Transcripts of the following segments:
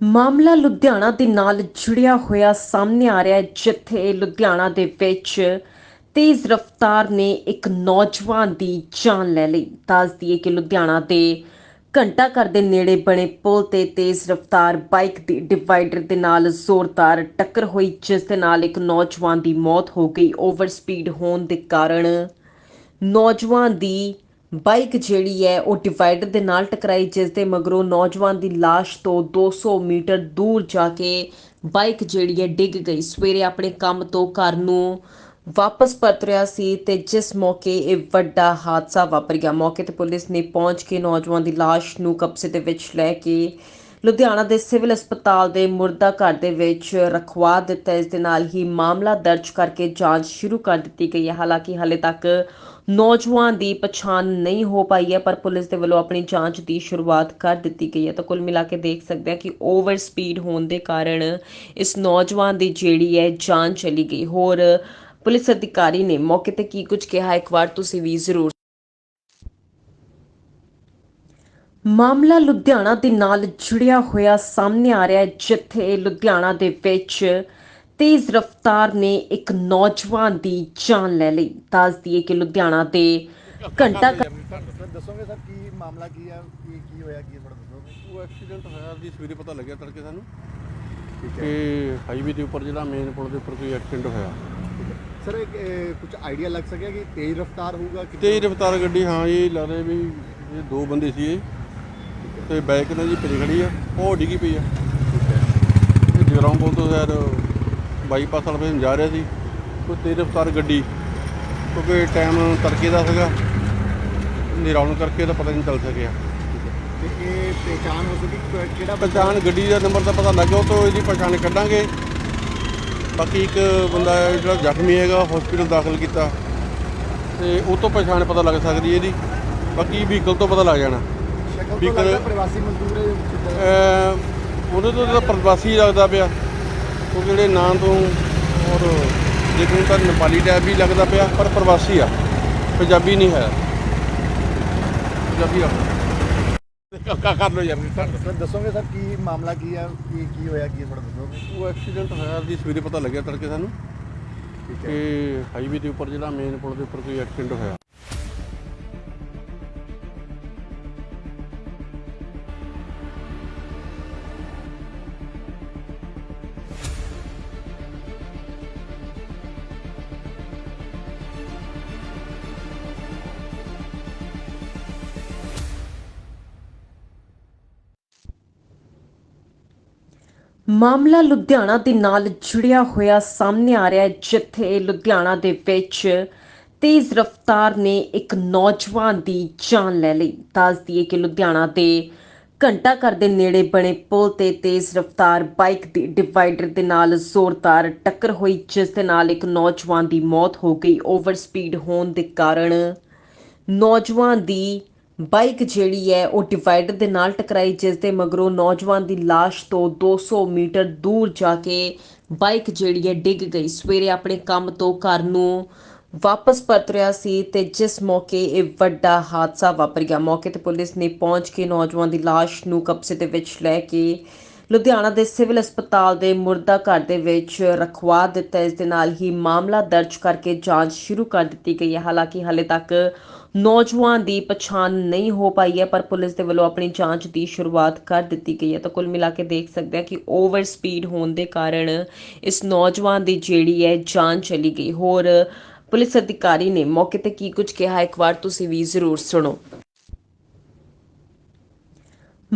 ਮਾਮਲਾ ਲੁਧਿਆਣਾ ਦੇ ਨਾਲ ਜੁੜਿਆ ਹੋਇਆ ਸਾਹਮਣੇ ਆ ਰਿਹਾ ਹੈ, ਜਿੱਥੇ ਲੁਧਿਆਣਾ ਦੇ ਵਿੱਚ ਤੇਜ਼ ਰਫ਼ਤਾਰ ਨੇ ਇੱਕ ਨੌਜਵਾਨ ਦੀ ਜਾਨ ਲੈ ਲਈ। ਦੱਸ ਦਈਏ ਕਿ ਲੁਧਿਆਣਾ ਦੇ ਘੰਟਾ ਘਰ ਦੇ ਨੇੜੇ ਬਣੇ ਪੁਲ ਤੇ ਤੇਜ਼ ਰਫ਼ਤਾਰ ਬਾਈਕ ਦੀ ਡਿਵਾਈਡਰ ਦੇ ਨਾਲ ਜ਼ੋਰਦਾਰ ਟੱਕਰ ਹੋਈ, ਜਿਸ ਦੇ ਨਾਲ ਇੱਕ ਨੌਜਵਾਨ ਦੀ ਮੌਤ ਹੋ ਗਈ। ਓਵਰ ਸਪੀਡ ਹੋਣ ਦੇ ਕਾਰਨ ਨੌਜਵਾਨ ਦੀ ਬਾਈਕ ਜਿਹੜੀ ਹੈ, ਉਹ ਡਿਵਾਈਡਰ ਦੇ ਨਾਲ ਟਕਰਾਈ, ਜਿਸ ਦੇ ਮਗਰੋਂ ਨੌਜਵਾਨ ਦੀ ਲਾਸ਼ ਤੋਂ 200 ਮੀਟਰ ਦੂਰ ਜਾ ਕੇ ਬਾਈਕ ਜਿਹੜੀ ਹੈ, ਡਿੱਗ ਗਈ। ਸਵੇਰੇ ਆਪਣੇ ਕੰਮ ਤੋਂ ਘਰ ਨੂੰ ਵਾਪਸ ਪਰਤ ਰਿਹਾ ਸੀ ਤੇ ਜਿਸ ਮੌਕੇ ਇਹ ਵੱਡਾ ਹਾਦਸਾ ਵਾਪਰ ਗਿਆ। ਮੌਕੇ ਤੇ ਪੁਲਿਸ ਨੇ ਪਹੁੰਚ ਕੇ ਨੌਜਵਾਨ ਦੀ ਲਾਸ਼ ਨੂੰ ਕਬਜ਼ੇ ਦੇ ਵਿੱਚ ਲੈ ਕੇ ਲੁਧਿਆਣਾ ਦੇ ਸਿਵਲ ਹਸਪਤਾਲ ਦੇ ਮੁਰਦਾ ਘਰ ਦੇ ਵਿੱਚ ਰਖਵਾ ਦਿੱਤਾ। ਇਸ ਦੇ ਨਾਲ ਹੀ ਮਾਮਲਾ ਦਰਜ ਕਰਕੇ ਜਾਂਚ ਸ਼ੁਰੂ ਕਰ ਦਿੱਤੀ ਗਈ ਹੈ। ਹਾਲਾਂਕਿ ਹਾਲੇ ਤੱਕ ਨੌਜਵਾਨ ਦੀ ਪਛਾਣ ਨਹੀਂ ਹੋ ਪਾਈ ਹੈ, ਪਰ ਪੁਲਿਸ ਦੇ ਵੱਲੋਂ ਆਪਣੀ ਜਾਂਚ ਦੀ ਸ਼ੁਰੂਆਤ ਕਰ ਦਿੱਤੀ ਗਈ ਹੈ। ਤਾਂ ਕੁੱਲ ਮਿਲਾ ਕੇ ਦੇਖ ਸਕਦੇ ਹਾਂ ਕਿ ਓਵਰ ਸਪੀਡ ਹੋਣ ਦੇ ਕਾਰਨ ਇਸ ਨੌਜਵਾਨ ਦੀ ਜਿਹੜੀ ਹੈ, ਜਾਨ ਚਲੀ ਗਈ। ਹੋਰ ਪੁਲਿਸ ਅਧਿਕਾਰੀ ਨੇ ਮੌਕੇ ਤੇ ਕੀ ਕੁਝ ਕਿਹਾ? ਇੱਕ ਵਾਰ ਤੁਸੀਂ ਵੀ ਜ਼ਰੂਰ ਮਾਮਲਾ ਲੁਧਿਆਣਾ ਦੇ ਨਾਲ ਜੁੜਿਆ ਹੋਇਆ ਸਾਹਮਣੇ ਆ ਰਿਹਾ ਹੈ, ਜਿੱਥੇ ਲੁਧਿਆਣਾ ਦੇ ਵਿੱਚ ਤੇਜ਼ ਰਫ਼ਤਾਰ ਨੇ ਇੱਕ ਨੌਜਵਾਨ ਦੀ ਜਾਨ ਲੈ ਲਈ। ਦੱਸ ਦਈਏ ਕਿ ਲੁਧਿਆਣਾ ਦੇ ਘੰਟਾ ਦੱਸੋਗੇ ਸਰ ਕੀ ਮਾਮਲਾ ਕੀ ਹੈ ਕੀ ਕੀ ਹੋਇਆ? ਕੀ ਥੋੜਾ ਦੱਸੋਗੇ? ਉਹ ਐਕਸੀਡੈਂਟ ਹੋਇਆ ਜੀ ਸਵੇਰੇ ਪਤਾ ਲੱਗਿਆ ਤੜਕੇ ਸਾਨੂੰ ਠੀਕ ਕਿ ਹਾਈਵੇ ਦੇ ਉੱਪਰ ਜਿਹੜਾ ਮੇਨ ਪੁਲ ਦੇ ਉੱਪਰ ਕੋਈ ਐਕਸੀਡੈਂਟ ਹੋਇਆ। ਸਰ ਕੁਝ ਆਈਡੀਆ ਲੱਗ ਸਕਿਆ ਕਿ ਤੇਜ਼ ਰਫ਼ਤਾਰ ਹੋਊਗਾ ਕਿ ਤੇਜ਼ ਰਫ਼ਤਾਰ ਗੱਡੀ ਹਾਂ ਇਹ ਲੱਗਦਾ ਵੀ ਇਹ ਦੋ ਬੰਦੇ ਸੀ ਇਹ। ਤੇ ਬਾਈਕ ਨਾਲ ਜੀ ਪਿੱਛੇ ਖੜੀ ਆ ਉਹ ਡਿੱਗੀ ਪਈ ਆ। ਤੇ ਜਗਰਾਉਂ ਪੁਲ ਤੋਂ ਸ਼ਾਇਦ ਬਾਈਪਾਸ ਵਾਲੇ ਪਾਸੇ ਜਾ ਰਿਹਾ ਸੀ ਕੋਈ ਤੇਜ਼ ਰਫ਼ਤਾਰ ਗੱਡੀ ਕਿਉਂਕਿ ਟਾਈਮ ਤੜਕੇ ਦਾ ਸੀਗਾ ਨਿਰਾਉਣ ਕਰਕੇ ਤਾਂ ਪਤਾ ਨਹੀਂ ਚੱਲ ਸਕਿਆ। ਤੇ ਇਹ ਪਹਿਚਾਨ ਹੋ ਸਕੀ ਕਿ ਕਿਹੜਾ ਪਛਾਣ ਗੱਡੀ ਦਾ ਨੰਬਰ ਤਾਂ ਪਤਾ ਲੱਗ ਗਿਆ ਉਹ ਤੋਂ ਇਹਦੀ ਪਛਾਣ ਕੱਢਾਂਗੇ। ਬਾਕੀ ਇੱਕ ਬੰਦਾ ਜਿਹੜਾ ਜ਼ਖਮੀ ਹੈਗਾ ਹਸਪੀਟਲ ਦਾਖਲ ਕੀਤਾ। ਤੇ ਉਹ ਤੋਂ ਪਛਾਣ ਪਤਾ ਲੱਗ ਸਕਦੀ ਹੈ ਇਹਦੀ। ਬਾਕੀ ਵਹੀਕਲ ਤੋਂ ਪਤਾ ਲੱਗ ਜਾਣਾ। ਲੱਗਦਾ ਪ੍ਰਵਾਸੀ ਮਜ਼ਦੂਰ ਹੈ ਉਹਦੇ ਤੋਂ ਤਾਂ ਪ੍ਰਵਾਸੀ ਲੱਗਦਾ ਪਿਆ। ਉਹ ਜਿਹੜੇ ਨਾਂ ਤੋਂ ਔਰ ਦੇਖਣ ਤਾਂ ਨੇਪਾਲੀ ਟੈਪ ਵੀ ਲੱਗਦਾ ਪਿਆ ਪਰ ਪ੍ਰਵਾਸੀ ਆ। ਪੰਜਾਬੀ ਨਹੀਂ ਹੈ। ਪੰਜਾਬੀ ਆ। ਕਰ ਲੋ ਯਾਰ ਸਰ ਦੱਸੋਗੇ ਸਰ ਕੀ ਮਾਮਲਾ ਕੀ ਹੈ ਕੀ ਕੀ ਹੋਇਆ? ਕੀ ਥੋੜਾ ਦੱਸੋਗੇ? ਉਹ ਐਕਸੀਡੈਂਟ ਹੋਇਆ ਜੀ ਸਵੇਰੇ ਪਤਾ ਲੱਗਿਆ ਤੜਕੇ ਸਾਨੂੰ। ਕਿ ਹਾਈਵੇ ਦੇ ਉੱਪਰ ਜਿਹੜਾ ਮੇਨ ਪੁਲ ਦੇ ਉੱਪਰ ਕੋਈ ਐਕਸੀਡੈਂਟ ਹੋਇਆ। ਮਾਮਲਾ ਲੁਧਿਆਣਾ ਦੇ ਨਾਲ ਜੁੜਿਆ ਹੋਇਆ ਸਾਹਮਣੇ ਆ ਰਿਹਾ ਹੈ, ਜਿੱਥੇ ਲੁਧਿਆਣਾ ਦੇ ਵਿੱਚ ਤੇਜ਼ ਰਫ਼ਤਾਰ ਨੇ ਇੱਕ ਨੌਜਵਾਨ ਦੀ ਜਾਨ ਲੈ ਲਈ। ਦੱਸ ਦਈਏ ਕਿ ਲੁਧਿਆਣਾ ਦੇ ਘੰਟਾ ਘਰ ਦੇ ਨੇੜੇ ਬਣੇ ਪੁਲ ਤੇ ਤੇਜ਼ ਰਫ਼ਤਾਰ ਬਾਈਕ ਦੀ ਡਿਵਾਈਡਰ ਦੇ ਨਾਲ ਜ਼ੋਰਦਾਰ ਟੱਕਰ ਹੋਈ, ਜਿਸ ਦੇ ਨਾਲ ਇੱਕ ਨੌਜਵਾਨ ਦੀ ਮੌਤ ਹੋ ਗਈ। ਓਵਰ ਸਪੀਡ ਹੋਣ ਦੇ ਕਾਰਨ ਨੌਜਵਾਨ ਦੀ ਬਾਈਕ ਜਿਹੜੀ ਹੈ, ਉਹ ਡਿਵਾਈਡਰ ਦੇ ਨਾਲ ਟਕਰਾਈ, ਜਿਸ ਦੇ ਮਗਰੋਂ ਨੌਜਵਾਨ ਦੀ ਲਾਸ਼ ਤੋਂ 200 ਮੀਟਰ ਦੂਰ ਜਾ ਕੇ ਬਾਈਕ ਜਿਹੜੀ ਹੈ, ਡਿੱਗ ਗਈ। ਸਵੇਰੇ ਆਪਣੇ ਕੰਮ ਤੋਂ ਘਰ ਨੂੰ ਵਾਪਸ ਪਰਤ ਰਿਹਾ ਸੀ ਤੇ ਜਿਸ ਮੌਕੇ ਇਹ ਵੱਡਾ ਹਾਦਸਾ ਵਾਪਰ ਗਿਆ। ਮੌਕੇ ਤੇ ਪੁਲਿਸ ਨੇ ਪਹੁੰਚ ਕੇ ਨੌਜਵਾਨ ਦੀ ਲਾਸ਼ ਨੂੰ ਕਬਜ਼ੇ ਦੇ ਵਿੱਚ ਲੈ ਕੇ ਲੁਧਿਆਣਾ ਦੇ ਸਿਵਲ ਹਸਪਤਾਲ ਦੇ ਮੁਰਦਾ ਘਰ ਦੇ ਵਿੱਚ ਰਖਵਾ ਦਿੱਤਾ। ਇਸ ਦੇ ਨਾਲ ਹੀ ਮਾਮਲਾ ਦਰਜ ਕਰਕੇ ਜਾਂਚ ਸ਼ੁਰੂ ਕਰ ਦਿੱਤੀ ਗਈ ਹੈ। ਹਾਲਾਂਕਿ ਹਾਲੇ ਤੱਕ ਨੌਜਵਾਨ ਦੀ ਪਛਾਣ ਨਹੀਂ ਹੋ ਪਾਈ ਹੈ, ਪਰ ਪੁਲਿਸ ਦੇ ਵੱਲੋਂ ਆਪਣੀ ਜਾਂਚ ਦੀ ਸ਼ੁਰੂਆਤ ਕਰ ਦਿੱਤੀ ਗਈ ਹੈ। ਤਾਂ ਕੁੱਲ ਮਿਲਾ ਕੇ ਦੇਖ ਸਕਦੇ ਹਾਂ ਕਿ ਓਵਰ ਸਪੀਡ ਹੋਣ ਦੇ ਕਾਰਨ ਇਸ ਨੌਜਵਾਨ ਦੀ ਜਿਹੜੀ ਹੈ ਜਾਨ ਚਲੀ ਗਈ। ਹੋਰ ਪੁਲਿਸ ਅਧਿਕਾਰੀ ਨੇ ਮੌਕੇ ਤੇ ਕੀ ਕੁਝ ਕਿਹਾ, ਇੱਕ ਵਾਰ ਤੁਸੀਂ ਵੀ ਜ਼ਰੂਰ ਸੁਣੋ।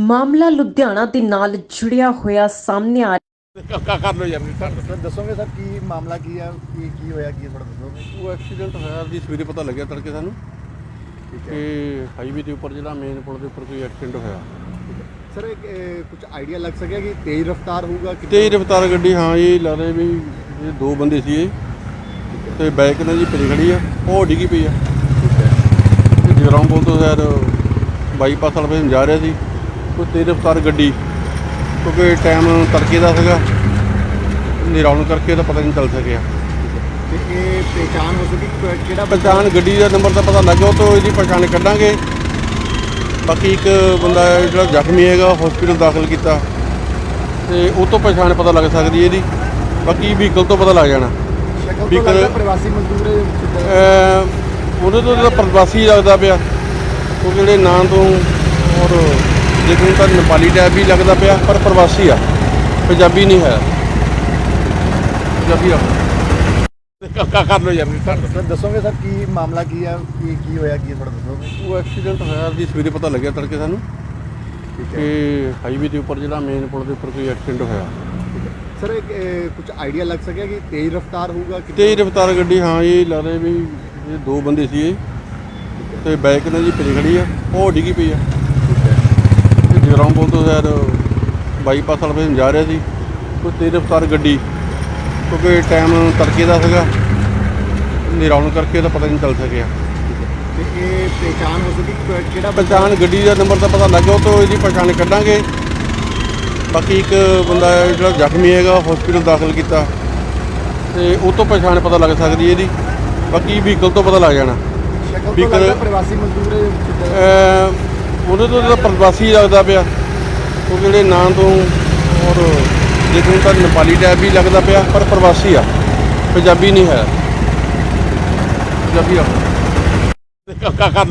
ਮਾਮਲਾ ਲੁਧਿਆਣਾ ਦੇ ਨਾਲ ਜੁੜਿਆ ਹੋਇਆ ਸਾਹਮਣੇ ਆ ਕਰ ਲੋ ਯਾਰ ਸਰ ਦੱਸੋਗੇ ਸਰ ਕੀ ਮਾਮਲਾ ਕੀ ਹੈ ਕੀ ਕੀ ਹੋਇਆ ਕੀ ਥੋੜਾ ਦੱਸੋਗੇ? ਉਹ ਐਕਸੀਡੈਂਟ ਹੋਇਆ ਜੀ ਸਵੇਰੇ ਪਤਾ ਲੱਗਿਆ ਤੜਕੇ ਸਾਨੂੰ ਠੀਕ ਹੈ। ਕਿ ਹਾਈਵੇ ਦੇ ਉੱਪਰ ਜਿਹੜਾ ਮੇਨ ਪੁਲ ਦੇ ਉੱਪਰ ਕੋਈ ਐਕਸੀਡੈਂਟ ਹੋਇਆ। ਸਰ ਕੁਝ ਆਈਡੀਆ ਲੱਗ ਸਕਿਆ ਕਿ ਤੇਜ਼ ਰਫ਼ਤਾਰ ਹੋਊਗਾ ਕਿ ਤੇਜ਼ ਰਫ਼ਤਾਰ ਗੱਡੀ ਹਾਂ ਇਹ ਲੱਗਦਾ ਵੀ ਇਹ ਦੋ ਬੰਦੇ ਸੀ ਇਹ। ਤੇ ਬਾਈਕ ਨਾਲ ਜੀ ਪਿੱਛੇ ਖੜੀ ਆ ਉਹ ਡਿੱਗੀ ਪਈ ਆ। ਤੇ ਜਗਰਾਉਂ ਪੁਲ ਤੋਂ ਸ਼ਾਇਦ ਬਾਈਪਾਸ ਵਾਲੇ ਪਾਸੇ ਜਾ ਰਿਹਾ ਸੀ। ਕੋਈ ਤੇਜ਼ ਰਫ਼ਤਾਰ ਗੱਡੀ ਕਿਉਂਕਿ ਟਾਈਮ ਤੜਕੇ ਦਾ ਸੀਗਾ ਨਿਰਾਉਣ ਕਰਕੇ ਤਾਂ ਪਤਾ ਨਹੀਂ ਚੱਲ ਸਕਿਆ। ਤੇ ਇਹ ਪਹਿਚਾਨ ਹੋ ਸਕੀ ਕਿ ਕਿਹੜਾ ਪਛਾਣ ਗੱਡੀ ਦਾ ਨੰਬਰ ਤਾਂ ਪਤਾ ਲੱਗ ਗਿਆ ਉਹ ਤੋਂ ਇਹਦੀ ਪਛਾਣ ਕੱਢਾਂਗੇ। ਬਾਕੀ ਇੱਕ ਬੰਦਾ ਹੈ ਜਿਹੜਾ ਜ਼ਖਮੀ ਹੈਗਾ ਹਸਪੀਟਲ ਦਾਖਲ ਕੀਤਾ। ਤੇ ਉਹ ਤੋਂ ਪਛਾਣ ਪਤਾ ਲੱਗ ਸਕਦੀ ਹੈ ਇਹਦੀ। ਬਾਕੀ ਵਹੀਕਲ ਤੋਂ ਪਤਾ ਲੱਗ ਜਾਣਾ। ਸ਼ਕਲ ਤੋਂ ਲੱਗਦਾ ਪ੍ਰਵਾਸੀ ਮਜ਼ਦੂਰ? ਅਹ ਉਹਦੇ ਤੋਂ ਜਿਹੜਾ ਪ੍ਰਵਾਸੀ ਲੱਗਦਾ ਪਿਆ। ਉਹ ਜਿਹੜੇ ਨਾਂ ਤੋਂ ਔਰ ਦੇਖਣ ਤਾਂ ਨੇਪਾਲੀ ਟੈਪ ਵੀ ਲੱਗਦਾ ਪਿਆ ਪਰ ਪ੍ਰਵਾਸੀ ਆ। ਪੰਜਾਬੀ ਨਹੀਂ ਹੈ। ਪੰਜਾਬੀ ਆ। ਕਾ ਕਰ ਲੋ ਯਾਰ ਕਰ। ਸਰ ਦੱਸੋਗੇ ਸਰ ਕੀ ਮਾਮਲਾ ਕੀ ਹੈ ਕੀ ਕੀ ਹੋਇਆ ਕੀ ਥੋੜਾ ਦੱਸੋਗੇ? ਉਹ ਐਕਸੀਡੈਂਟ ਹੋਇਆ ਜੀ ਸਵੇਰੇ ਪਤਾ ਲੱਗਿਆ ਤੜਕੇ ਸਾਨੂੰ ਕਿ ਹਾਈਵੇ ਦੇ ਉੱਪਰ ਜਿਹੜਾ ਮੇਨ ਪੁਲ ਦੇ ਉੱਪਰ ਕੋਈ ਐਕਸੀਡੈਂਟ ਹੋਇਆ। ਸਰ ਇੱਕ ਕੁਝ ਆਈਡੀਆ ਲੱਗ ਸਕਿਆ ਕਿ ਤੇਜ਼ ਰਫ਼ਤਾਰ ਹੋਊਗਾ ਕਿ ਤੇਜ਼ ਰਫ਼ਤਾਰ ਗੱਡੀ ਹਾਂ ਇਹ ਲੱਗਦਾ ਵੀ ਇਹ ਦੋ ਬੰਦੇ ਸੀ ਇਹ। ਤੇ ਬਾਈਕ ਨਾਲ ਜੀ ਪਿਛੇ ਖੜੀ ਆ ਉਹ ਡਿੱਗੀ ਪਈ ਆ। ਜਗਰਾਉਂ ਪੁਲ ਤੋਂ ਸ਼ਾਇਦ ਬਾਈਪਾਸ ਵਾਲੇ ਪਾਸੇ ਜਾ ਰਿਹਾ ਸੀ। ਕੋਈ ਤੇਜ਼ ਰਫ਼ਤਾਰ ਗੱਡੀ ਕਿਉਂਕਿ ਟਾਈਮ ਤੜਕੇ ਦਾ ਸੀਗਾ। ਨਿਰਾਉਣ ਕਰਕੇ ਉਹਦਾ ਪਤਾ ਨਹੀਂ ਚੱਲ ਸਕਿਆ। ਤੇ ਇਹ ਪਹਿਚਾਨ ਹੋ ਸਕੀ ਕਿ ਕਿਹੜਾ ਪਛਾਣ ਗੱਡੀ ਦਾ ਨੰਬਰ ਤਾਂ ਪਤਾ ਲੱਗ ਗਿਆ ਉਹ ਤੋਂ ਇਹਦੀ ਪਛਾਣ ਕੱਢਾਂਗੇ। ਬਾਕੀ ਇੱਕ ਬੰਦਾ ਜਿਹੜਾ ਜ਼ਖਮੀ ਹੈਗਾ ਹਸਪੀਟਲ ਦਾਖਲ ਕੀਤਾ। ਤੇ ਉਹ ਤੋਂ ਪਛਾਣ ਪਤਾ ਲੱਗ ਸਕਦੀ ਹੈ ਇਹਦੀ। ਬਾਕੀ ਵਹੀਕਲ ਤੋਂ ਪਤਾ ਲੱਗ ਜਾਣਾ। ਸ਼ਕਲ ਵੀ ਤੋਂ ਕਰ- ਲੱਗਦਾ ਪ੍ਰਵਾਸੀ ਮਜ਼ਦੂਰ ਉਹਦੇ ਤੋਂ ਜਿਹੜਾ ਪ੍ਰਵਾਸੀ ਲੱਗਦਾ ਪਿਆ। ਉਹ ਜਿਹੜੇ ਨਾਂ ਤੋਂ ਔਰ ਦੇਖਣ ਤਾਂ ਨੇਪਾਲੀ ਟਾਈਪ ਵੀ ਲੱਗਦਾ ਪਿਆ, ਪਰ ਪ੍ਰਵਾਸੀ ਆ। ਪੰਜਾਬੀ ਨਹੀਂ ਹੈ। ਪੰਜਾਬੀ ਆ। ਕਾ